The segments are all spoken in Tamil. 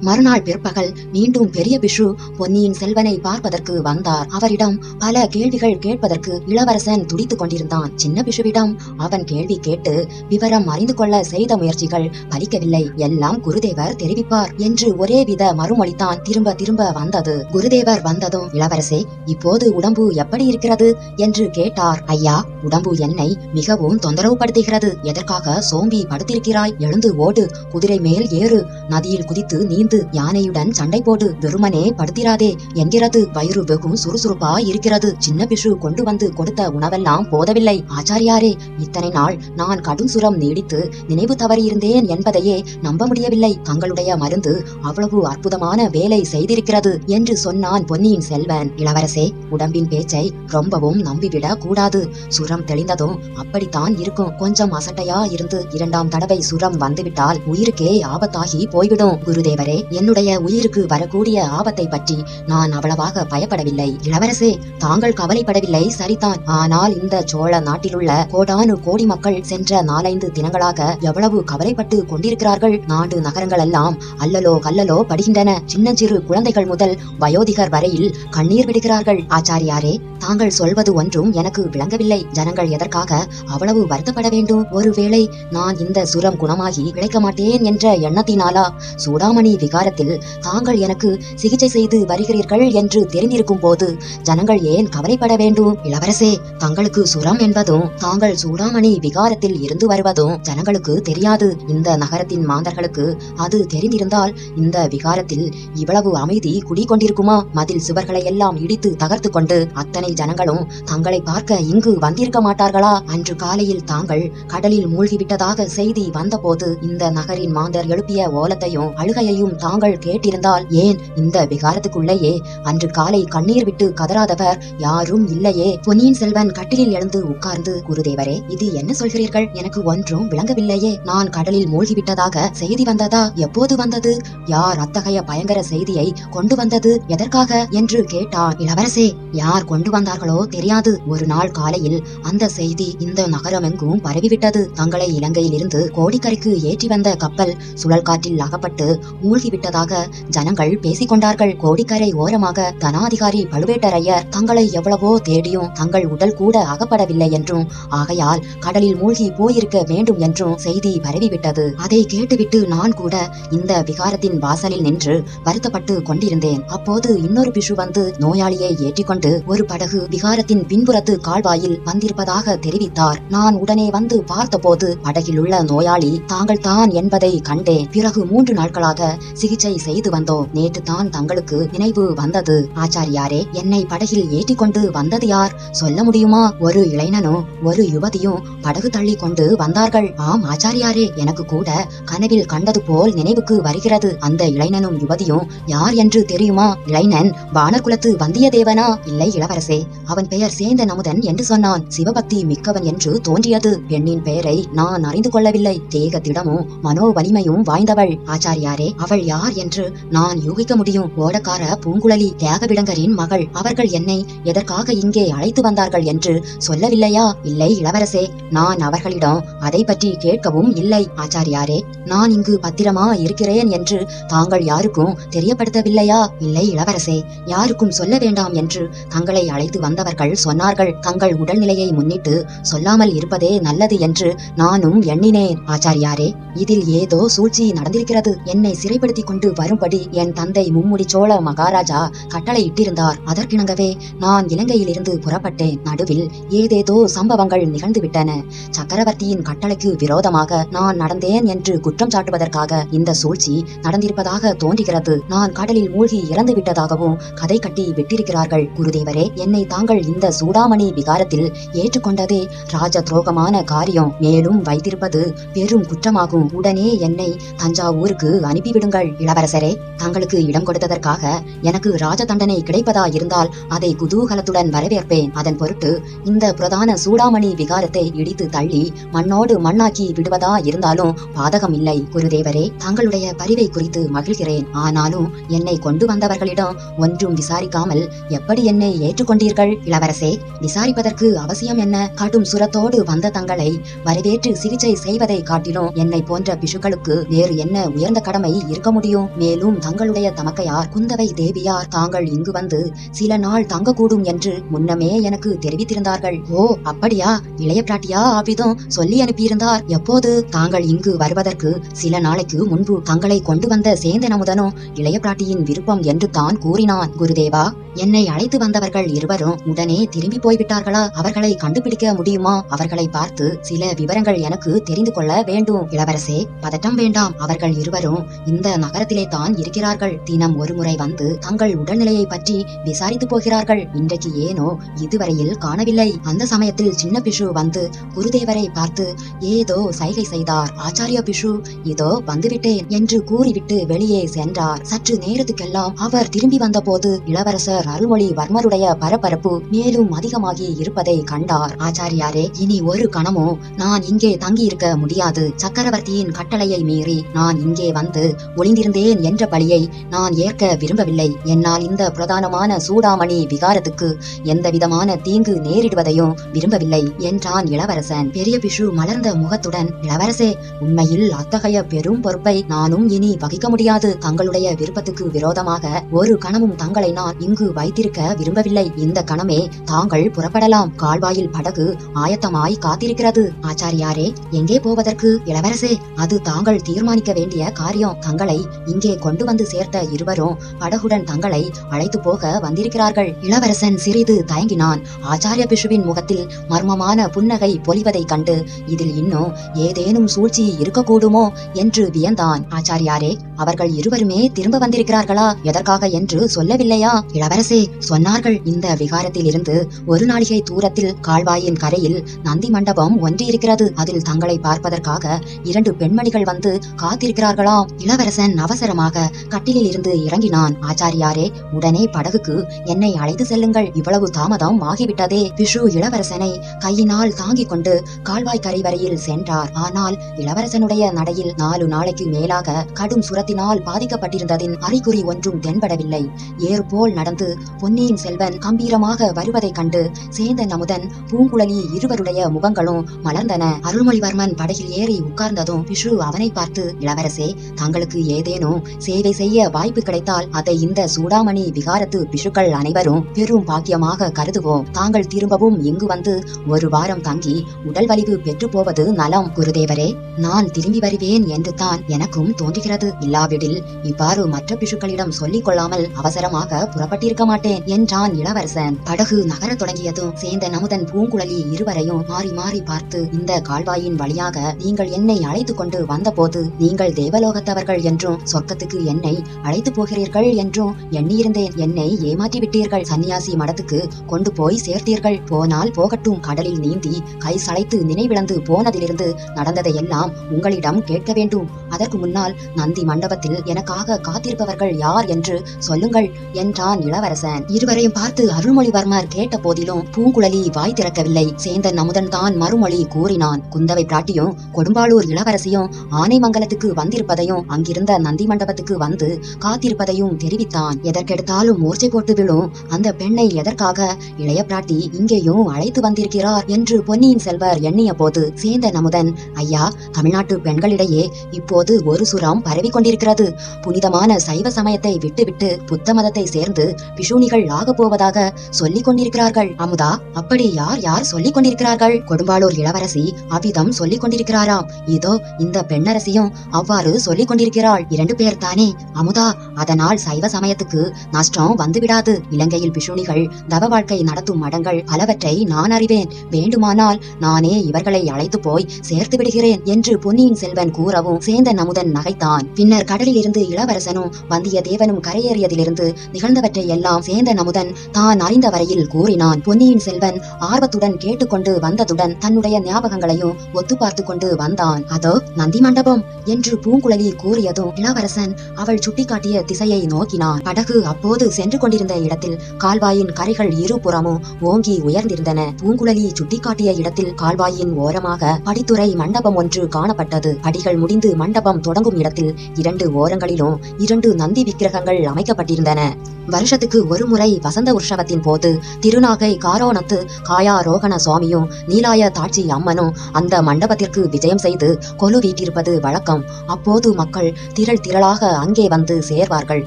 மறுநாள் பிற்பகல் மீண்டும் பெரிய பிஷு பொன்னியின் செல்வனை பார்ப்பதற்கு வந்தார். அவரிடம் பல கேள்விகள் கேட்பதற்கு இளவரசன் துடித்துக் கொண்டிருந்தான். சின்ன பிஷுவிடம் அவன் கேள்வி கேட்டு விவரம் அறிந்து கொள்ள செய்த முயற்சிகள் பலிக்கவில்லை. எல்லாம் குருதேவர் தெரிவிப்பார் என்று ஒரே வித மறுமொழித்தான் திரும்ப திரும்ப வந்தது. குருதேவர் வந்ததும் இளவரசே இப்போது உடம்பு எப்படி இருக்கிறது? என்று கேட்டார். ஐயா உடம்பு என்னை மிகவும் தொந்தரவு படுத்துகிறது எதற்காக சோம்பி படுத்திருக்கிறாய்? எழுந்து ஓடு. குதிரை மேல் ஏறு. நதியில் குதித்து நீந்து யானையுடன் சண்டை போடு வெறுமனே படுத்திராதே என்கிறது வயிறு வெகும் சுறுசுறுப்பா இருக்கிறது. சின்ன பிஷு கொண்டு வந்து கொடுத்த உணவெல்லாம் போதவில்லை. ஆச்சாரியாரே இத்தனை நாள் நான் கடும் சுரம் நீடித்து நினைவு தவறியிருந்தேன் என்பதையே நம்ப முடியவில்லை. தங்களுடைய மருந்து அவ்வளவு அற்புதமான வேலை செய்திருக்கிறது என்று சொன்னான் பொன்னியின் செல்வன். இளவரசே உடம்பின் பேச்சை ரொம்பவும் நம்பிவிடக் கூடாது. சுரம் தெளிந்ததும் அப்படித்தான் இருக்கும். கொஞ்சம் அசட்டையா இருந்து இரண்டாம் தடவை சுரம் வந்துவிட்டால் உயிருக்கே ஆபத்தாகி போய்விடும். குருதேவரே என்னுடைய உயிருக்கு வரக்கூடிய ஆபத்தை பற்றி நான் அவ்வளவாக பயப்படவில்லை. இளவரசே தாங்கள் கவலைப்படவில்லை சரிதான். ஆனால் இந்த சோழ நாட்டிலுள்ள கோடானு கோடி மக்கள் சென்ற நாலைந்து தினங்களாக எவ்வளவு கவலைப்பட்டு கொண்டிருக்கிறார்கள். நாடு நகரங்கள் எல்லாம் அல்லலோ கல்லலோ படுகின்றன. சின்னஞ்சிறு குழந்தைகள் முதல் வயோதிகர் வரையில் கண்ணீர் விடுகிறார்கள். ஆச்சாரியாரே தாங்கள் சொல்வது ஒன்றும் எனக்கு விளங்கவில்லை. ஜனங்கள் எதற்காக அவ்வளவு வருத்தப்பட வேண்டும்? ஒருவேளை நான் இந்த சுரம் குணமாகி பிழைக்க மாட்டேன் என்ற எண்ணத்தினாலா? சூடாமணி விகாரத்தில் தாங்கள் எனக்கு சிகிச்சை செய்து வருகிறீர்கள் என்று தெரிந்திருக்கும் போது ஜனங்கள் ஏன் கவலைப்பட வேண்டும்? இளவரசே தங்களுக்கு சுரம் என்பதும் தாங்கள் சூடாமணி விகாரத்தில் இருந்து வருவதும் ஜனங்களுக்கு தெரியாது. இந்த நகரத்தின் மாந்தர்களுக்கு அது தெரிந்திருந்தால் இந்த விகாரத்தில் இவ்வளவு அமைதி குடிகொண்டிருக்குமா? மதில் சுவர்களை எல்லாம் இடித்து தகர்த்து கொண்டு அத்தனை ஜனங்களும் தங்களை பார்க்க இங்கு வந்திருக்க மாட்டார்களா? அன்று காலையில் தாங்கள் கடலில் மூழ்கிவிட்டதாக செய்தி வந்தபோது இந்த நகரின் மாந்தர் எழுப்பிய ஓலத்தையும் அழுகையையும் தாங்கள் கேட்டிருந்தால் ஏன் இந்த விகாரத்துக்குள்ளேயே? அன்று காலை கண்ணீர் விட்டு கதறாதவர் யாரும் இல்லையே. பொன்னியின் செல்வன் கட்டிலில் எழுந்து உட்கார்ந்து குருதேவரே இது என்ன சொல்கிறீர்கள்? எனக்கு ஒன்றும் விளங்கவில்லையே. நான் கடலில் மூழ்கிவிட்டதாக செய்தி வந்ததா? எப்போது வந்தது? யார் அத்தகைய பயங்கர செய்தியை கொண்டு வந்தது? எதற்காக? என்று கேட்டான் இளவரசே யார் கொண்டு வந்தார்களோ தெரியாது. ஒரு நாள் காலையில் அந்த செய்தி இந்த நகரம் எங்கும் பரவிவிட்டது. தங்களை இலங்கையிலிருந்து கோடிக்கரைக்கு ஏற்றி வந்த கப்பல் சுழல் காற்றில் அகப்பட்டு மூழ்கி மூழ்கிவிட்டதாக ஜனங்கள் பேசிக் கொண்டார்கள் கோடிக்கரை ஓரமாக தனாதிகாரி பழுவேட்டரையர் தங்களை எவ்வளவோ தேடியும் தங்கள் உடல் கூட அகப்படவில்லை என்றும் ஆகையால் கடலில் மூழ்கி போயிருக்க வேண்டும் என்றும் செய்தி பரவிவிட்டது. அதை கேட்டுவிட்டு நான் கூட இந்த விகாரத்தின் வாசலில் நின்று வருத்தப்பட்டு கொண்டிருந்தேன். அப்போது இன்னொரு பிஷு வந்து நோயாளியை ஏற்றிக்கொண்டு ஒரு படகு விகாரத்தின் பின்புறத்து கால்வாயில் வந்திருப்பதாக தெரிவித்தார். நான் உடனே வந்து பார்த்தபோது படகில் உள்ள நோயாளி தாங்கள் தான் என்பதை கண்டேன். பிறகு மூன்று நாட்களாக சிகிச்சை செய்து வந்தோம். நேற்று தான் தங்களுக்கு நினைவு வந்தது. ஆச்சாரியாரே என்னை படகில் ஏற்றிக்கொண்டு வந்தது யார்? சொல்ல முடியுமா? ஒரு இளைஞனும் ஒரு யுவதியும் படகு தள்ளி கொண்டு வந்தார்கள். ஆம் ஆச்சாரியாரே எனக்கு கூட கனவில் கண்டது போல் நினைவுக்கு வருகிறது. அந்த இளைஞனும் யுவதியும் யார் என்று தெரியுமா? இளைஞன் வானகுலத்து வந்தியத்தேவனா? இல்லை இளவரசே அவன் பெயர் சேந்தன் அமுதன் என்று சொன்னான். சிவபக்தி மிக்கவன் என்று தோன்றியது. பெண்ணின் பெயரை நான் அறிந்து கொள்ளவில்லை. தேக திடமும் மனோ வலிமையும் வாய்ந்தவள். ஆச்சாரியாரே அவள் யார் என்று நான் யூகிக்க முடியும். ஓடக்கார பூங்குழலி தியாகவிடங்கரின் மகள். அவர்கள் என்னை எதற்காக இங்கே அழைத்து வந்தார்கள் என்று சொல்லவில்லையா? இல்லை இளவரசே. நான் அவர்களிடம் அதை பற்றி கேட்கவும் இல்லை ஆச்சாரியாரே. நான் இங்கு பத்திரமா இருக்கிறேன் என்று தாங்கள் யாருக்கும் தெரியப்படுத்தவில்லையா? இல்லை இளவரசே. யாருக்கும் சொல்ல வேண்டாம் என்று தங்களை அழைத்து வந்தவர்கள் சொன்னார்கள். தங்கள் உடல்நிலையை முன்னிட்டு சொல்லாமல் இருப்பதே நல்லது என்று நானும் எண்ணினேன் ஆச்சாரியாரே. இதில் ஏதோ சூழ்ச்சி நடந்திருக்கிறது. என்னை பயன்படுத்தி கொண்டு வரும்படி என் தந்தை மும்முடி சோழ மகாராஜா கட்டளை இட்டிருந்தார் அதற்கிணங்கவே நான் இலங்கையிலிருந்து புறப்பட்டேன் நடுவில் ஏதேதோ சம்பவங்கள் நிகழ்ந்துவிட்டன. சக்கரவர்த்தியின் கட்டளைக்கு விரோதமாக நான் நடந்தேன் என்று குற்றம் சாட்டுவதற்காக இந்த சூழ்ச்சி நடந்திருப்பதாக தோன்றுகிறது. நான் கடலில் மூழ்கி இறந்து விட்டதாகவும் கதை கட்டி விட்டிருக்கிறார்கள். குருதேவரே என்னை தாங்கள் இந்த சூடாமணி விகாரத்தில் ஏற்றுக்கொண்டதே ராஜ துரோகமான காரியம். மேலும் வைத்திருப்பது பெரும் குற்றமாகும். உடனே என்னை தஞ்சாவூருக்கு அனுப்பிவிடுங்கள். இளவரசரே தங்களுக்கு இடம் கொடுத்ததற்காக எனக்கு ராஜ தண்டனை கிடைப்பதா இருந்தால் அதை குதூகலத்துடன் வரவேற்பேன். அதன் பொருட்டு இந்த பிரதான சூடாமணி விகாரத்தை இடித்து தள்ளி மண்ணோடு மண்ணாக்கி விடுவதா இருந்தாலும் பாதகம் இல்லை குருதேவரே தங்களுடைய பரிவை குறித்து மகிழ்கிறேன். ஆனாலும் என்னை கொண்டு வந்தவர்களிடம் ஒன்றும் விசாரிக்காமல் எப்படி என்னை ஏற்றுக்கொண்டீர்கள்? இளவரசே விசாரிப்பதற்கு அவசியம் என்ன? காட்டும் சுரத்தோடு வந்த தங்களை வரவேற்று சிகிச்சை செய்வதை காட்டிலும் என்னை போன்ற பிஷுக்களுக்கு வேறு என்ன உயர்ந்த கடமை இருக்க முடியும். மேலும் தங்களுடைய தமக்கையார் குந்தவை தேவியார் தாங்கள் இங்கு வந்து சில நாள் தங்கக்கூடும் என்று முன்னமே எனக்கு தெரிவித்திருந்தார்கள். ஓ அப்படியா? இளைய பிராட்டியா ஆவிதம் சொல்லி அனுப்பியிருந்தார். எப்போது? தாங்கள் இங்கு வருவதற்கு சில நாளைக்கு முன்பு தங்களை கொண்டு வந்த சேந்தன் அமுதனும் இளைய பிராட்டியின் விருப்பம் என்று தான் கூறினான். குருதேவா என்னை அழைத்து வந்தவர்கள் இருவரும் உடனே திரும்பி போய்விட்டார்களா? அவர்களை கண்டுபிடிக்க முடியுமா? அவர்களை பார்த்து சில விவரங்கள் எனக்கு தெரிந்து கொள்ள வேண்டும். இளவரசே பதட்டம் வேண்டாம். அவர்கள் இருவரும் இந்த நகரத்திலே தான் இருக்கிறார்கள். தினம் ஒருமுறை வந்து தங்கள் உடல்நிலையை பற்றி விசாரித்து போகிறார்கள். இன்றைக்கு ஏனோ இதுவரையில் காணவில்லை. அந்த சமயத்தில் சின்ன பிஷு வந்து குருதேவரை பார்த்து ஏதோ சைகை செய்தார். ஆச்சாரிய பிஷு இதோ வந்துவிட்டேன் என்று கூறிவிட்டு வெளியே சென்றார். சற்று நேரத்துக்கெல்லாம் அவர் திரும்பி வந்தபோது இளவரசர் அருள்மொழிவர்மருடைய பரபரப்பு மேலும் அதிகமாகி இருப்பதை கண்டார். ஆச்சாரியாரே இனி ஒரு கணமோ நான் இங்கே தங்கியிருக்க முடியாது. சக்கரவர்த்தியின் கட்டளையை மீறி நான் இங்கே வந்து ஒளி ஒளிந்திருந்தேன் என்ற பழியை நான் ஏற்க விரும்பவில்லை. என்னால் இந்த பிரதானமான சூடாமணி விகாரத்துக்கு எந்த விதமான தீங்கு நேரிடுவதையும் விரும்பவில்லை என்றான் இளவரசன். பெரிய பிஷு மலர்ந்த முகத்துடன் இளவரசே உண்மையில் அத்தகைய பெரும் பொறுப்பை நானும் இனி வகிக்க முடியாது. தங்களுடைய விருப்பத்துக்கு விரோதமாக ஒரு கணமும் தங்களை நான் இங்கு வைத்திருக்க விரும்பவில்லை. இந்த கணமே தாங்கள் புறப்படலாம். கால்வாயில் படகு ஆயத்தமாய் காத்திருக்கிறது. ஆச்சாரியாரே எங்கே போவதற்கு? இளவரசே அது தாங்கள் தீர்மானிக்க வேண்டிய காரியம். தங்களை இங்கே கொண்டு வந்து சேர்த்த இருவரும் படகுடன் தங்களை அழைத்து போக வந்திருக்கிறார்கள். இளவரசன் சிறிது தயங்கினான். ஆச்சாரிய பிஷுவின் முகத்தில் மர்மமான புன்னகை பொலிவதைக் கண்டு இதில் இன்னும் ஏதேனும் சூழ்ச்சி இருக்கக்கூடுமோ என்று வியந்தான். ஆச்சாரியாரே அவர்கள் இருவருமே திரும்ப வந்திருக்கிறார்களா? எதற்காக என்று சொல்லவில்லையா? இளவரசே சொன்னார்கள். இந்த விகாரத்தில் இருந்து ஒரு நாளிகை தூரத்தில் கால்வாயின் கரையில் நந்தி மண்டபம் ஒன்று இருக்கிறது அதில் தங்களை பார்ப்பதற்காக இரண்டு பெண்மணிகள் வந்து காத்திருக்கிறார்களாம். இளவரசன் அவசரமாக கட்டிலில் இருந்து இறங்கினான். ஆச்சாரியாரே உடனே படகுக்கு என்னை அழைத்து செல்லுங்கள். இவ்வளவு தாமதம் ஆகிவிட்டதே. பிஷு இளவரசனை கையினால் தாங்கிக் கொண்டு கால்வாய் கரை வரையில் சென்றார். ஆனால் இளவரசனுடைய நடையில் நாலு நாளைக்கு மேலாக கடும் சுரத்தினால் பாதிக்கப்பட்டிருந்ததின் அறிகுறி ஒன்றும் தென்படவில்லை. ஏறு போல் நடந்து பொன்னியின் செல்வன் கம்பீரமாக வருவதைக் கண்டு சேந்தன் அமுதன் பூங்குழலி இருவருடைய முகங்களும் மலர்ந்தன. அருள்மொழிவர்மன் படகில் ஏறி உட்கார்ந்ததும் பிஷு அவனை பார்த்து இளவரசே தங்களுக்கு ஏதேனும் சேவை செய்ய வாய்ப்பு கிடைத்தால் அதை இந்த சூடாமணி விகாரத்து பிஷுக்கள் அனைவரும் பெரும் பாக்கியமாக கருதுவோம். தாங்கள் திரும்பவும் இங்கு வந்து ஒரு வாரம் தங்கி உடல் வலிவு பெற்று போவது நலம் குருதேவரே. நான் திரும்பி வருவேன் என்று தான் எனக்கும் தோன்றுகிறது. இல்லாவிடில் இவ்வாறு மற்ற பிஷுக்களிடம் சொல்லிக் கொள்ளாமல் அவசரமாக புறப்பட்டிருக்க மாட்டேன் என்றான் இளவரசன். படகு நகரத் தொடங்கியதும் சேர்ந்த நமுதன் பூங்குழலி இருவரையும் மாறி மாறி பார்த்து இந்த கால்வாயின் வழியாக நீங்கள் என்னை அழைத்துக் கொண்டு வந்தபோது நீங்கள் தேவலோகத்தவர்கள் என்று என்றும் சொர்க்கத்துக்கு என்னை அழைத்து போகிறீர்கள் என்றும் எண்ணியிருந்தேன். என்னை ஏமாற்றி விட்டீர்கள் சன்னியாசி மடத்துக்கு கொண்டு போய் சேர்த்தீர்கள். போனால் போகட்டும். கடலில் நீந்தி கை சளைத்து நினைவிழந்து போனதிலிருந்து நடந்ததையெல்லாம் உங்களிடம் கேட்க வேண்டும். அதற்கு முன்னால் நந்தி மண்டபத்தில் எனக்காக காத்திருப்பவர்கள் யார் என்று சொல்லுங்கள் என்றான் இளவரசன். இருவரையும் பார்த்து அருள்மொழிவர்மர் கேட்ட போதிலும் பூங்குழலி வாய் திறக்கவில்லை. சேந்தன் அமுதன் தான் மறுமொழி கூறினான். குந்தவை பிராட்டியும் கொடும்பாளூர் இளவரசியும் ஆனைமங்கலத்துக்கு வந்திருப்பதையும் அங்கிருந்த நந்தி மண்டபத்துக்கு வந்து காத்திருப்பதையும் தெரிவித்தான். எதற்கெடுத்தாலும் மூர்ச்சை போட்டு விழும் அந்த பெண்ணை எதற்காக இளைய பிராட்டி இங்கேயும் அழைத்து வந்திருக்கிறார் என்று பொன்னியின் செல்வர் எண்ணிய போது சேந்த அமுதன் ஐயா தமிழ்நாட்டு பெண்களிடையே இப்போது ஒரு சுரம் பரவி கொண்டிருக்கிறது. புனிதமான சைவ சமயத்தை விட்டுவிட்டு புத்த மதத்தை சேர்ந்து பிஷூனிகள் ஆகப் போவதாக சொல்லிக் கொண்டிருக்கிறார்கள். அமுதா அப்படி யார் யார் சொல்லிக் கொண்டிருக்கிறார்கள்? கொடும்பாளூர் இளவரசி அவ்விதம் சொல்லிக் கொண்டிருக்கிறாராம். இதோ இந்த பெண்ணரசியும் அவ்வாறு சொல்லிக் கொண்டிருக்கிறாள். இரண்டு பேர் தானே? அமுதா அதனால் சைவ சமயத்துக்கு நஷ்டம் வந்துவிடாது. இலங்கையில் பிஷுனிகள் தவ வாழ்க்கை நடத்தும் மடங்கள் பலவற்றை நான் அறிவேன். வேண்டுமானால் நானே இவர்களை அழைத்து போய் சேர்த்து விடுகிறேன் என்று பொன்னியின் செல்வன் கூறவும் சேந்தன் அமுதன் நகைத்தான். பின்னர் கடலில் இருந்து இளவரசனும் வந்தியத்தேவனும் கரையேறியதிலிருந்து நிகழ்ந்தவற்றை எல்லாம் சேந்தன் அமுதன் தான் அறிந்த வரையில் கூறினான். பொன்னியின் செல்வன் ஆர்வத்துடன் கேட்டுக்கொண்டு வந்ததுடன் தன்னுடைய ஞாபகங்களையும் ஒத்து பார்த்து கொண்டு வந்தான். அதோ நந்தி மண்டபம் என்று பூங்குழலி கூறியதும் இளவரசன் அவள் சுட்டிக்காட்டிய திசையை நோக்கினான். படகு அப்போது சென்று கொண்டிருந்த இடத்தில் கால்வாயின் கரைகள் இருபுறமும் ஓங்கி உயர்ந்திருந்தன. பூங்குழலி சுட்டிக்காட்டிய இடத்தில் கால்வாயின் ஓரமாக படித்துறை மண்டபம் ஒன்று காணப்பட்டது. படிகள் முடிந்து மண்டபம் தொடங்கும் இடத்தில் இரண்டு ஓரங்களிலும் இரண்டு நந்தி விக்கிரகங்கள் அமைக்கப்பட்டிருந்தன. வருஷத்துக்கு ஒருமுறை வசந்த உற்சவத்தின் போது திருநாகை காரோணத்து காயாரோகண சுவாமியும் நீலாய தாட்சி அம்மனும் அந்த மண்டபத்திற்கு விஜயம் செய்து கொலு வீட்டிருப்பது வழக்கம். அப்போது மக்கள் திரள் திரளாக அங்கே வந்து சேர்வார்கள்.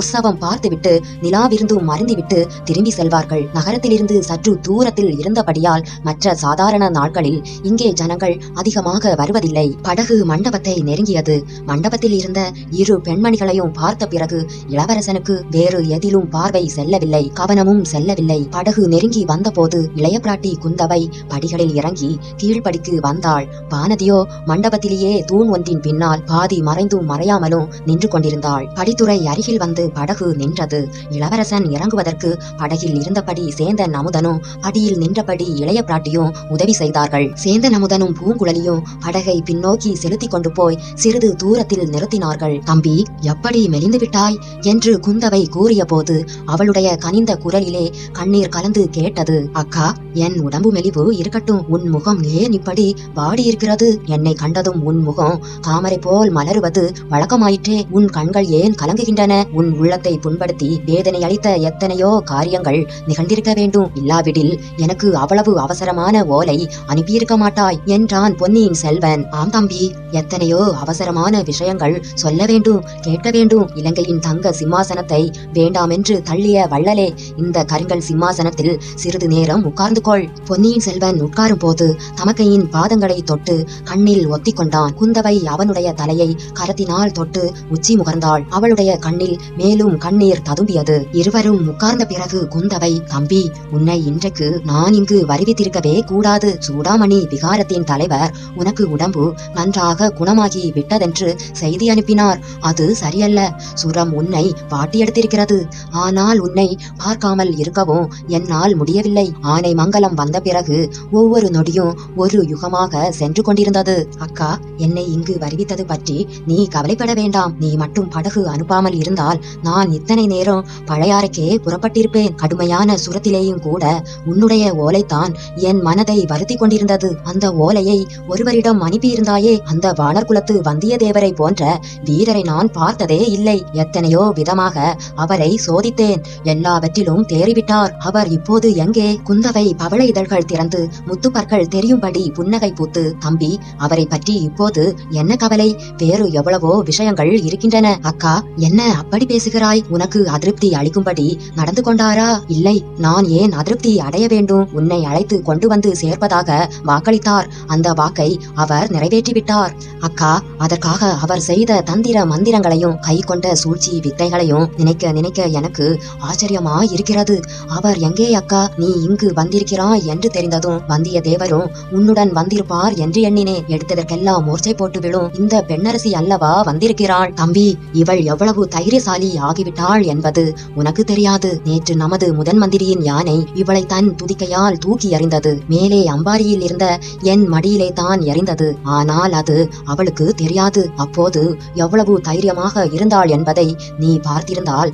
உற்சவம் பார்த்துவிட்டு நிலாவிருந்தும் மறைந்துவிட்டு மருந்திவிட்டு திரும்பி செல்வார்கள். நகரத்திலிருந்து சற்று தூரத்தில் இருந்தபடியால் மற்ற சாதாரண நாட்களில் இங்கே ஜனங்கள் அதிகமாக வருவதில்லை. படகு மண்டபத்தை நெருங்கியது. மண்டபத்தில் இருந்த இரு பெண்மணிகளையும் பார்த்த பிறகு இளவரசனுக்கு வேறு எதிலும் பார்வை செல்லவில்லை கவனமும் செல்லவில்லை. படகு நெருங்கி வந்தபோது இளைய பிராட்டி குந்தவை படிகளில் இறங்கி கீழ்ப்படிக்கு வந்தாள். வானதியோ மண்டபத்திலேயே தூண் ஒன்றின் பின்னால் பாதி மறைந்தும் மறையாமலும் நின்று கொண்டிருந்தாள். படித்துறை அருகில் வந்து படகு நின்றது. இளவரசன் இறங்குவதற்கு படகில் இருந்தபடி சேந்தன் அமுதனும் படியில் நின்றபடி இளைய பிராட்டியும் உதவி செய்தார்கள். சேந்தன் அமுதனும் பூங்குழலியும் படகை பின்னோக்கி செலுத்தி கொண்டு போய் சிறிது தூரத்தில் நிறுத்தினார்கள். தம்பி எப்படி மெலிந்து விட்டாய் என்று குந்தவை கூறிய போது அவளுடைய கனிந்த குரலிலே கண்ணீர் கலந்து கேட்டது அக்கா என் உடம்பு மெலிவு இருக்கட்டும் உன் முகம் ஏன் இப்படி வாடியிருக்கிறது? என்னை கண்டதும் உன் முகம் தாமரை போல் மலருவது வழக்கமாயிற்றே. உன் கண்கள் ஏன் கலங்குகின்றன? உன் உள்ளத்தை புண்படுத்தி வேதனை அளித்த எத்தனையோ காரியங்கள் நிகழ்ந்திருக்க வேண்டும். இல்லாவிடில் எனக்கு அவ்வளவு அவசரமான ஓலை அனுப்பியிருக்க மாட்டாய் என்றான் பொன்னியின் செல்வன். ஆம் தம்பி எத்தனையோ அவசரமான விஷயங்கள் சொல்ல வேண்டும் கேட்க வேண்டும். இலங்கையின் தங்க சிம்மாசனத்தை வேண்டாமென்று தள்ளிய வள்ளலே இந்த கருங்கல் சிம்மாசனத்தில் சிறிது நேரம் உட்கார்ந்து கொள் பொன்னியின் செல்வன் உட்காரும் போது தமக்கையின் பாதங்களை தொட்டு கண்ணில் ஒத்திக்கொண்டான். குந்தவை அவனுடைய தலையை கரத்தினால் தொட்டு உச்சி முகர்ந்தாள். அவளுடைய கண்ணில் மேலும் கண்ணீர் ததும்பியது. இருவரும் உட்கார்ந்த பிறகு குந்தவை தம்பி உன்னை இன்றைக்கு நான் இங்கு வருவித்திருக்கவே கூடாது. சூடாமணி விகாரத்தின் தலைவர் உனக்கு உடம்பு நன்றாக குணமாகி விட்டதென்று செய்தி அனுப்பினார். அது சரியல்ல. சுரம் உன்னை பாட்டி எடுத்திருக்கிறது ஆனால் உன்னை பார்க்காமல் இருக்கவும் என்னால் முடியவில்லை. ஆனை மங்கலம் வந்த பிறகு ஒவ்வொரு நொடியும் ஒரு யுகமாக சென்று கொண்டிருந்தது. அக்கா என்னை இங்கு வருவித்தது பற்றி நீ கவலைப்பட வேண்டாம். நீ மட்டும் படகு அனுப்பாமல் இருந்தால் நான் இத்தனை நேரம் பழையாறைக்கே புறப்பட்டிருப்பேன். கடுமையான சுரத்திலேயும் கூட உன்னுடைய ஓலைத்தான் என் மனதை வருத்தி கொண்டிருந்தது. அந்த ஓலையை ஒருவரிடம் அனுப்பியிருந்தாயே அந்த வானர்குலத்து வந்தியத்தேவரை போன்ற வீரரை நான் பார்த்ததே இல்லை. எத்தனையோ விதமாக அவரை சோதி சோதித்தேன் எல்லாவற்றிலும் தேறிவிட்டார். அவர் இப்போது எங்கே? குந்தவை பவள இதழ்கள் திறந்து முத்துப்பற்கள் தெரியும்படி புன்னகை பூத்து தம்பி அவரை பற்றி இப்போது என்ன கவலை? வேறு எவ்வளவோ விஷயங்கள் இருக்கின்றன. அக்கா என்ன அப்படி பேசுகிறாய்? உனக்கு அதிருப்தி அளிக்கும்படி நடந்து கொண்டாரா? இல்லை நான் ஏன் அதிருப்தி அடைய வேண்டும்? உன்னை அழைத்து கொண்டு வந்து சேர்ப்பதாக வாக்களித்தார். அந்த வாக்கை அவர் நிறைவேற்றிவிட்டார். அக்கா அதற்காக அவர் செய்த தந்திர மந்திரங்களையும் கை கொண்ட சூழ்ச்சி வித்தைகளையும் நினைக்க நினைக்க எனக்கு ஆச்சரியமா இருக்கிறது. அவர் எங்கே அக்கா? நீ இங்கு வந்திருக்கிறாய் என்று தெரிந்ததும் வந்தியத்தேவரும் உன்னுடன் வந்திருப்பார் என்று எண்ணினேன் எடுத்ததற்கெல்லாம் மூர்ச்சை போட்டு விழும் இந்த பெண்ணரசி அல்லவா வந்திருக்கிறாள்? தம்பி இவள் எவ்வளவு தைரியசாலி ஆகிவிட்டாள் என்பது உனக்கு தெரியாது. நேற்று நமது முதன் மந்திரியின் யானை இவளை தன் துதிக்கையால் தூக்கி எறிந்தது. மேலே அம்பாரியில் இருந்த என் மடியிலே தான் எறிந்தது. ஆனால் அது அவளுக்கு தெரியாது. அப்போது எவ்வளவு தைரியமாக இருந்தாள் என்பதை நீ பார்த்திருந்தால்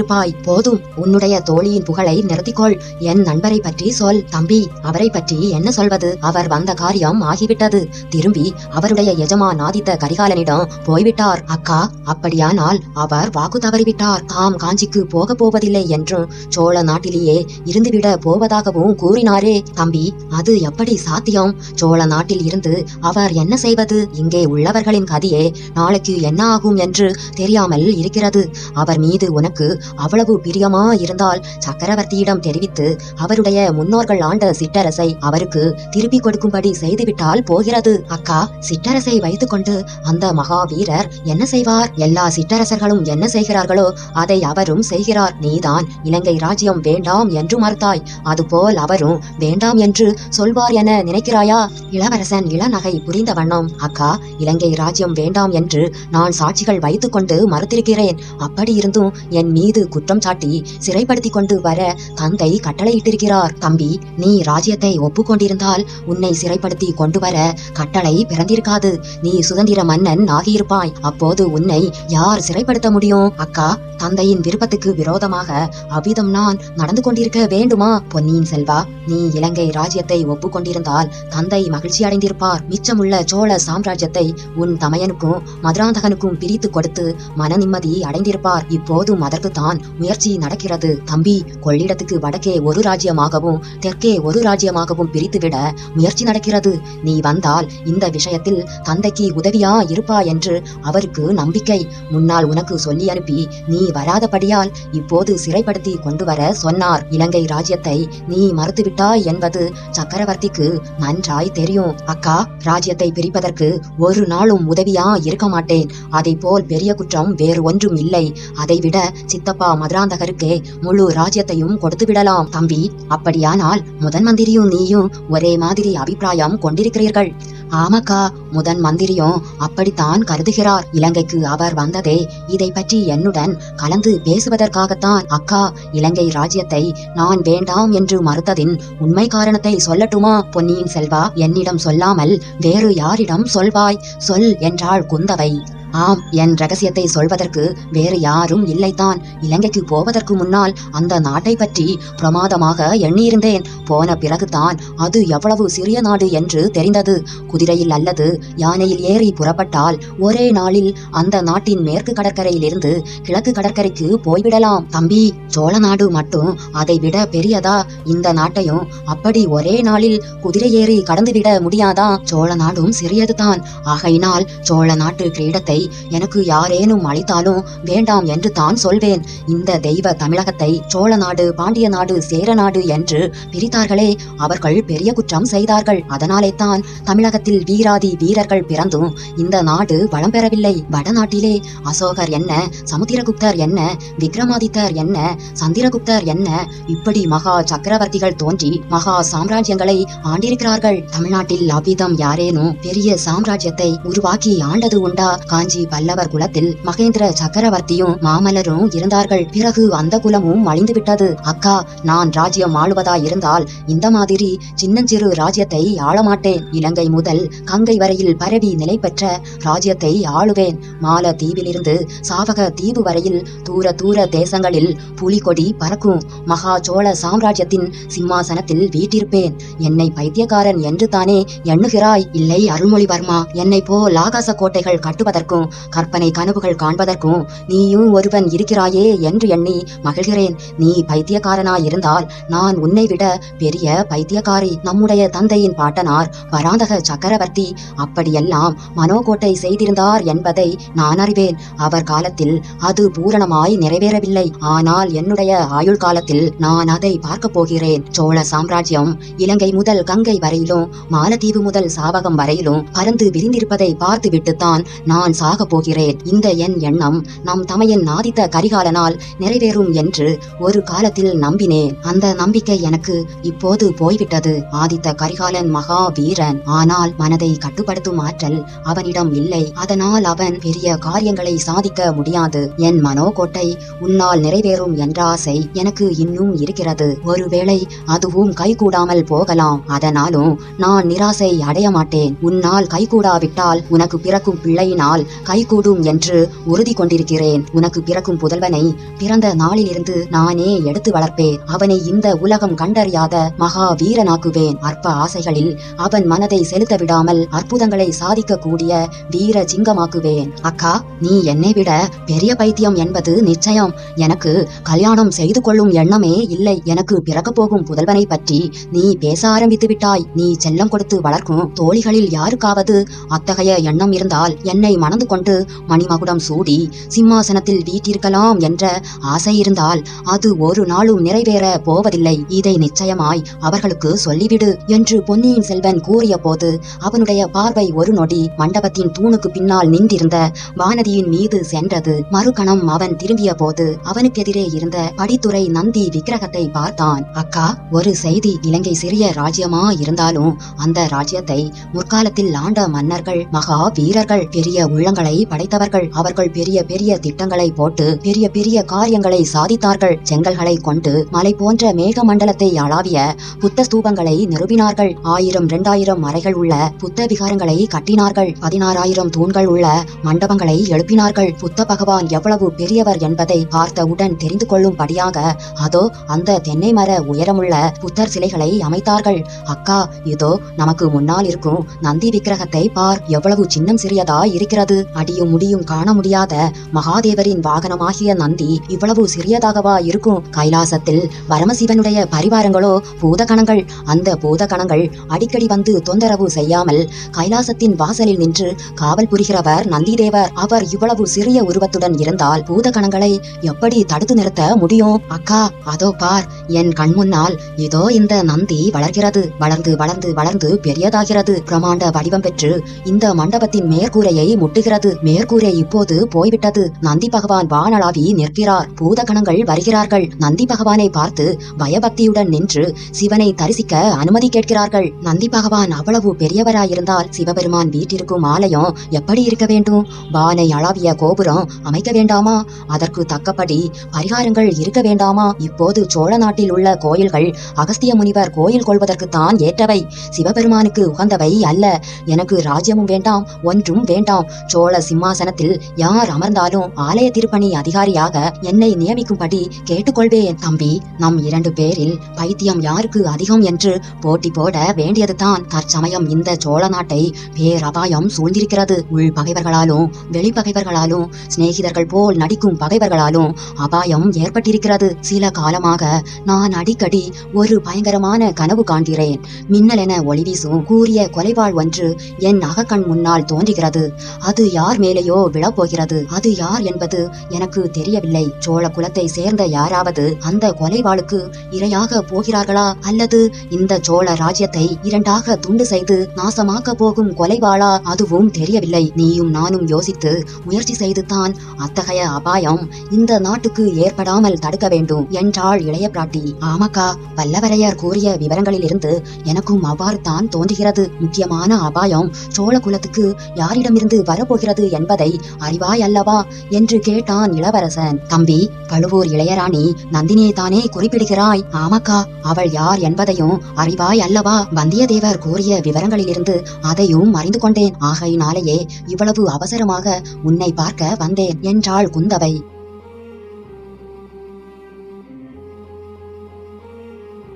ஆச்சரியப்பட்டிருப்பாய் போதும். உன்னுடைய தோழியின் புகழை நிறுத்திக்கொள். என் நண்பரை பற்றி சொல். தம்பி அவரை பற்றி என்ன சொல்வது? அவர் வந்த காரியம் ஆகிவிட்டது. திரும்பி அவருடைய எஜமான் ஆதித்த கரிகாலனிடம் போய்விட்டார். அக்கா அப்படியானால் அவர் வாக்கு தவறிவிட்டார். தாம் காஞ்சிக்கு போக போவதில்லை என்றும் சோழ நாட்டிலேயே இருந்துவிட போவதாகவும் கூறினாரே. தம்பி அது எப்படி சாத்தியம்? சோழ நாட்டில் இருந்து அவர் என்ன செய்வது? இங்கே உள்ளவர்களின் கதியே நாளைக்கு என்ன ஆகும் என்று தெரியாமல் இருக்கிறது. அவர் மீது உனக்கு அவ்வளவு பிரியமா இருந்தால் சக்கரவர்த்தியிடம் தெரிவித்து அவருடைய முன்னோர்கள் ஆண்ட சிற்றரசை அவருக்கு திருப்பி கொடுக்கும்படி செய்துவிட்டால் போகிறது. அக்கா சிற்றரசை வைத்துக்கொண்டு அந்த மகாவீரர் என்ன செய்வார்? எல்லா சிற்றரசர்களும் என்ன செய்கிறார்களோ அதை அவரும் செய்கிறார். நீதான் இலங்கை ராஜ்யம் வேண்டாம் என்று மறுத்தாய். அதுபோல் அவரும் வேண்டாம் என்று சொல்வார் என நினைக்கிறாயா? இளவரசன் இளநகை புரிந்த வண்ணம் அக்கா இலங்கை ராஜ்யம் வேண்டாம் என்று நான் சாட்சிகள் வைத்துக்கொண்டு மறுத்திருக்கிறேன். அப்படி இருந்தும் என் மீது குற்றம் சாட்டி சிறைப்படுத்திக் கொண்டு வர தந்தை கட்டளையிட்டிருக்கிறார். தம்பி நீ ராஜ்யத்தை ஒப்புக்கொண்டிருந்தால் உன்னை சிறைப்படுத்தி கொண்டு வர கட்டளை பிறந்திருக்காது. நீ சுதந்திர மன்னன் ஆகியிருப்பாய். அப்போது உன்னை யார் சிறைப்படுத்த முடியும்? அக்கா தந்தையின் விருப்பத்துக்கு விரோதமாக அவ்விதம் நான் நடந்து கொண்டிருக்க வேண்டுமா பொன்னியின் செல்வா? நீ இலங்கை ராஜ்யத்தை ஒப்புக்கொண்டிருந்தால் தந்தை மகிழ்ச்சி அடைந்திருப்பார். மிச்சமுள்ள சோழ சாம்ராஜ்யத்தை உன் தமையனுக்கும் மதுராந்தகனுக்கும் பிரித்து கொடுத்து மன நிம்மதி அடைந்திருப்பார். இப்போதும் அதற்குத்தான் முயற்சி நடக்கிறது. தம்பி கொள்ளிடத்துக்கு வடக்கே ஒரு ராஜ்யமாகவும் தெற்கே ஒரு ராஜ்யமாகவும் பிரித்துவிட முயற்சி நடக்கிறது. நீ வந்தால் இந்த விஷயத்தில் தந்தைக்கு உதவியா இருப்பா என்று அவருக்கு நம்பிக்கை. முன்னால் உனக்கு சொல்லி அனுப்பி நீ வராதபடியால் இப்போது சிறைப்படுத்தி கொண்டு வர சொன்னார். இலங்கை ராஜ்யத்தை நீ மறுத்துவிட்டாய் என்பது சக்கரவர்த்திக்கு நன்றாய் தெரியும். அக்கா ராஜ்யத்தை பிரிப்பதற்கு ஒரு நாளும் உதவியா இருக்க மாட்டேன். அதை போல் பெரிய குற்றம் வேறு ஒன்றும் இல்லை. அதைவிட சித்தப்பா மதுராந்தகருக்கே முழு ராஜ்யத்தையும் கொடுத்து விடலாம். தம்பி அப்படியானால் முதன் மந்திரியும் நீயும் ஒரே மாதிரி அபிப்பிராயம் கொண்டிருக்கிறீர்கள். ஆமாக்கா முதன் மந்திரியும் அப்படித்தான் கருதுகிறார். இலங்கைக்கு அவர் வந்ததே இதை பற்றி என்னுடன் கலந்து பேசுவதற்காகத்தான். அக்கா இலங்கை ராஜ்யத்தை நான் வேண்டாம் என்று மறுத்ததின் உண்மை காரணத்தை சொல்லட்டுமா? பொன்னியின் செல்வா என்னிடம் சொல்லாமல் வேறு யாரிடம் சொல்வாய்? சொல் என்றாள் குந்தவை. ஆம் என் ரகசியத்தை சொல்வதற்கு வேறு யாரும் இல்லைத்தான். இலங்கைக்கு போவதற்கு முன்னால் அந்த நாட்டை பற்றி பிரமாதமாக எண்ணியிருந்தேன். போன பிறகுதான் அது எவ்வளவு சிறிய நாடு என்று தெரிந்தது. குதிரையில் அல்லது யானையில் ஏறி புறப்பட்டால் ஒரே நாளில் அந்த நாட்டின் மேற்கு கடற்கரையிலிருந்து கிழக்கு கடற்கரைக்கு போய்விடலாம். தம்பி சோழ நாடு மட்டும் அதை விட பெரியதா? இந்த நாட்டையும் அப்படி ஒரே நாளில் குதிரை ஏறி கடந்துவிட முடியாதா? சோழ நாடும் சிறியதுதான். ஆகையினால் சோழ நாட்டு கிரீடத்தை எனக்கு யாரேனும் அளித்தாலும் வேண்டாம் என்று தான் சொல்வேன். இந்த தெய்வ தமிழகத்தை சோழ நாடு பாண்டிய நாடு சேர நாடு என்று பிரித்தார்களே அவர்கள் பெரிய குற்றம் செய்தார்கள். அதனாலே தான் தமிழகத்தில் வீராதி வீரர்கள் பிறந்தும் இந்த நாடு வளம் பெறவில்லை. வடநாட்டிலே அசோகர் என்ன சமுத்திரகுப்தர் என்ன விக்ரமாதித்தர் என்ன சந்திரகுப்தர் என்ன இப்படி மகா சக்கரவர்த்திகள் தோன்றி மகா சாம்ராஜ்யங்களை ஆண்டிருக்கிறார்கள். தமிழ்நாட்டில் அவ்விதம் யாரேனும் பெரிய சாம்ராஜ்யத்தை உருவாக்கி ஆண்டது உண்டா? காஞ்சி பல்லவர் குலத்தில் மகேந்திர சக்கரவர்த்தியும் மாமல்லரும் இருந்தார்கள். பிறகு அந்த குலமும் அழிந்து விட்டது அக்கா நான் ராஜ்யம் ஆளுவதா இருந்தால் இந்த மாதிரி சின்னஞ்சிறு ராஜ்யத்தை ஆளமாட்டேன். இலங்கை முதல் கங்கை வரையில் பரவி நிலை பெற்ற ராஜ்யத்தை ஆளுவேன். மால தீவிலிருந்து சாவக தீவு வரையில் தூர தூர தேசங்களில் புலிகொடி பறக்கும். மகா சோழ சாம்ராஜ்யத்தின் சிம்மாசனத்தில் வீட்டிருப்பேன். என்னை பைத்தியக்காரன் என்று தானே எண்ணுகிறாய்? இல்லை அருள்மொழிவர்மா என்னை போல் ஆகாச கோட்டைகள் கட்டுவதற்கும் கற்பனை கனவுகள் காண்பதற்கும் நீயும் ஒருவன் இருக்கிறாயே என்று எண்ணி மகிழ்கிறேன். நீ பைத்தியக்காரனாய் இருந்தால் நான் உன்னை விட பெரிய பைத்தியக்காரி நம்முடைய தந்தையின் பாட்டனார் பராந்தக சக்கரவர்த்தி. அப்படியெல்லாம் மனோகோட்டை செய்திருந்தார் என்பதை நான் அறிவேன். அவர் காலத்தில் அது பூரணமாய் நிறைவேறவில்லை. ஆனால் என்னுடைய ஆயுள் காலத்தில் நான் அதை பார்க்க போகிறேன். சோழ சாம்ராஜ்யம் இலங்கை முதல் கங்கை வரையிலும் மாலத்தீவு முதல் சாவகம் வரையிலும் பறந்து விரிந்திருப்பதை பார்த்துவிட்டுத்தான் நான் ஆகப் போகிறேன். இந்த என் எண்ணம் நம் தமையன் ஆதித்த கரிகாலனால் நிறைவேறும் என்று ஒரு காலத்தில் நம்பினேன். அந்த நம்பிக்கை எனக்கு இப்போது போய்விட்டது. ஆதித்த கரிகாலன் மகா வீரன். ஆனால் மனதை கட்டுப்படுத்தும் ஆற்றல் அவனிடம் இல்லை. அதனால் அவன் பெரிய காரியங்களை சாதிக்க முடியாது. என் மனோகோட்டை உன்னால் நிறைவேறும் என்ற ஆசை எனக்கு இன்னும் இருக்கிறது. ஒருவேளை அதுவும் கைகூடாமல் போகலாம். அதனாலும் நான் நிராசை அடைய மாட்டேன். உன்னால் கைகூடாவிட்டால் உனக்கு பிறக்கும் பிள்ளையினால் கைகூடும் என்று உறுதி கொண்டிருக்கிறேன். உனக்கு பிறக்கும் புதல்வனை பிறந்த நாளிலிருந்து நானே எடுத்து வளர்ப்பேன். அவனை இந்த உலகம் கண்டறியாத மகா வீரனாக்குவேன் அற்ப ஆசைகளில் அவன் மனதை செலுத்த விடாமல் அற்புதங்களை சாதிக்க கூடிய வீர சிங்கமாக்குவேன். அக்கா நீ என்னை விட பெரிய பைத்தியம் என்பது நிச்சயம். எனக்கு கல்யாணம் செய்து கொள்ளும் எண்ணமே இல்லை. எனக்கு பிறக்கப் போகும் புதல்வனை பற்றி நீ பேச ஆரம்பித்து விட்டாய். நீ செல்லம் கொடுத்து வளர்க்கும் தோழிகளில் யாருக்காவது அத்தகைய எண்ணம் இருந்தால் என்னை மனம் உட்கார்ந்து கொண்டு மணிமகுடம் சூடி சிம்மாசனத்தில் வீட்டிருக்கலாம் என்ற ஆசை இருந்தால் அது ஒரு நாளும் நிறைவேற போவதில்லை. இதை நிச்சயமாய் அவர்களுக்கு சொல்லிவிடு என்று பொன்னியின் செல்வன் கூறிய போது அவனுடைய பார்வை ஒரு நொடி மண்டபத்தின் தூணுக்கு பின்னால் நின்றிருந்த வானதியின் மீது சென்றது. மறுகணம் அவன் திரும்பிய போது அவனுக்கெதிரே இருந்த படித்துறை நந்தி விக்கிரகத்தை பார்த்தான். அக்கா ஒரு செய்தி இலங்கை சிறிய ராஜ்யமா இருந்தாலும் அந்த ராஜ்யத்தை முற்காலத்தில் ஆண்ட மன்னர்கள் மகா வீரர்கள் பெரிய உள்ளங்கள் படைத்தவர்கள். அவர்கள் பெரிய பெரிய திட்டங்களை போட்டு பெரிய பெரிய காரியங்களை சாதித்தார்கள். செங்கல்களை கொண்டு மலை போன்ற மேக மண்டலத்தை அளாவிய புத்த ஸ்தூபங்களை நிறுவினார்கள் ஆயிரம் இரண்டாயிரம் அறைகள் உள்ள புத்த விகாரங்களை கட்டினார்கள். பதினாறாயிரம் தூண்கள் உள்ள மண்டபங்களை எழுப்பினார்கள். புத்த பகவான் எவ்வளவு பெரியவர் என்பதை பார்த்தவுடன் தெரிந்து கொள்ளும்படியாக அதோ அந்த தென்னை மர உயரமுள்ள புத்தர் சிலைகளை அமைத்தார்கள். அக்கா இதோ நமக்கு முன்னால் இருக்கும் நந்தி விக்கிரகத்தை பார். எவ்வளவு சின்னம் சிறியதா இருக்கிறது அடியும் முடியும் காண முடியாத மகாதேவரின் வாகனமாகிய நந்தி இவ்வளவு சிறியதாகவா இருக்கும்? கைலாசத்தில் பரமசிவனுடைய பரிவாரங்களோ பூதகணங்கள்? அந்த பூதகணங்கள் அடிக்கடி வந்து தொந்தரவு செய்யாமல் கைலாசத்தின் வாசலில் நின்று காவல் புரிகிறவர் நந்திதேவர். அவர் இவ்வளவு சிறிய உருவத்துடன் இருந்தால் பூதகணங்களை எப்படி தடுத்து நிறுத்த முடியும்? அக்கா அதோ பார் என் கண் முன்னால் இதோ இந்த நந்தி வளர்கிறது. வளர்ந்து வளர்ந்து வளர்ந்து பெரியதாகிறது. பிரமாண்ட வடிவம் பெற்று இந்த மண்டபத்தின் மேற்கூரையை முட்டுகிறது. மேற்கூரை இப்போது போய்விட்டது. நந்தி பகவான் வானளாவி நிற்கிறார். பூதகணங்கள் வருகிறார்கள். நந்தி பகவானை பார்த்து பயபக்தியுடன் நின்று சிவனை தரிசிக்க அனுமதி கேட்கிறார்கள். நந்தி பகவான் அவ்வளவு பெரியவராயிருந்தால் சிவபெருமான் வீட்டிற்கும் ஆலயம் எப்படி இருக்க வேண்டும்? வானை அளாவிய கோபுரம் அமைக்க வேண்டாமா? அதற்கு தக்கபடி பரிகாரங்கள் இருக்க வேண்டாமா? இப்போது சோழ நாட்டில் உள்ள கோயில்கள் அகஸ்திய முனிவர் கோயில் கொள்வதற்குத்தான் ஏற்றவை. சிவபெருமானுக்கு உகந்தவை அல்ல. எனக்கு ராஜ்யமும் வேண்டாம் ஒன்றும் வேண்டாம். சோழ சிம்மாசனத்தில் யார் அமர்ந்தாலும் ஆலய திருப்பணி அதிகாரியாக என்னை நியமிக்கும்படி கேட்டுக்கொள்வேன் தம்பி. நம் இரண்டு பேரில் பைத்தியம் யாருக்கு அதிகம் என்று போட்டி போட வேண்டியதுதான். தற்சமயம் இந்த சோழ நாட்டை பேரபாயம் சூழ்ந்திருக்கிறது. உள் பகைவர்களாலும் வெளிப்பகைவர்களாலும் சிநேகிதர்கள் போல் நடிக்கும் பகைவர்களாலும் அபாயம் ஏற்பட்டிருக்கிறது. சில காலமாக நான் அடிக்கடி ஒரு பயங்கரமான கனவு காண்கிறேன். மின்னலென ஒளி வீசும் கூறிய கொலைவாள் ஒன்று என் அகக்கண் முன்னால் தோன்றுகிறது. அது யார் மேலேயோ விழப்போகிறது? அது யார் என்பது எனக்கு தெரியவில்லை. சோழ குலத்தை சேர்ந்த யாராவது அந்த கொலைவாளுக்கு இரையாக போகிறார்களா? அல்லது இந்த சோழ ராஜ்யத்தை இரண்டாக துண்டு செய்து நாசமாக்க போகும் கொலைவாளா? அதுவும் தெரியவில்லை. நீயும் நானும் யோசித்து முயற்சி செய்துதான் அத்தகைய அபாயம் இந்த நாட்டுக்கு ஏற்படாமல் தடுக்க வேண்டும் என்றாள் இளைய பிராட்டி. ஆமாக்கா வல்லவரையர் கூறிய விவரங்களிலிருந்து எனக்கும் அவ்வாறு தான் தோன்றுகிறது. முக்கியமான அபாயம் சோழ குலத்துக்கு யாரிடமிருந்து வரப்போகிறது? என்பதை அறிவாய் அல்லவா என்று கேட்டான் இளவரசன். தம்பி பழுவூர் இளையராணி நந்தினியை தானே குறிப்பிடுகிறாய்? ஆமாக்கா அவள் யார் என்பதையும் அறிவாய் அல்லவா வந்தியத்தேவர் கூறிய விவரங்களிலிருந்து அதையும் அறிந்து கொண்டேன். ஆகையினாலேயே இவ்வளவு அவசரமாக உன்னை பார்க்க வந்தேன் என்றாள் குந்தவை.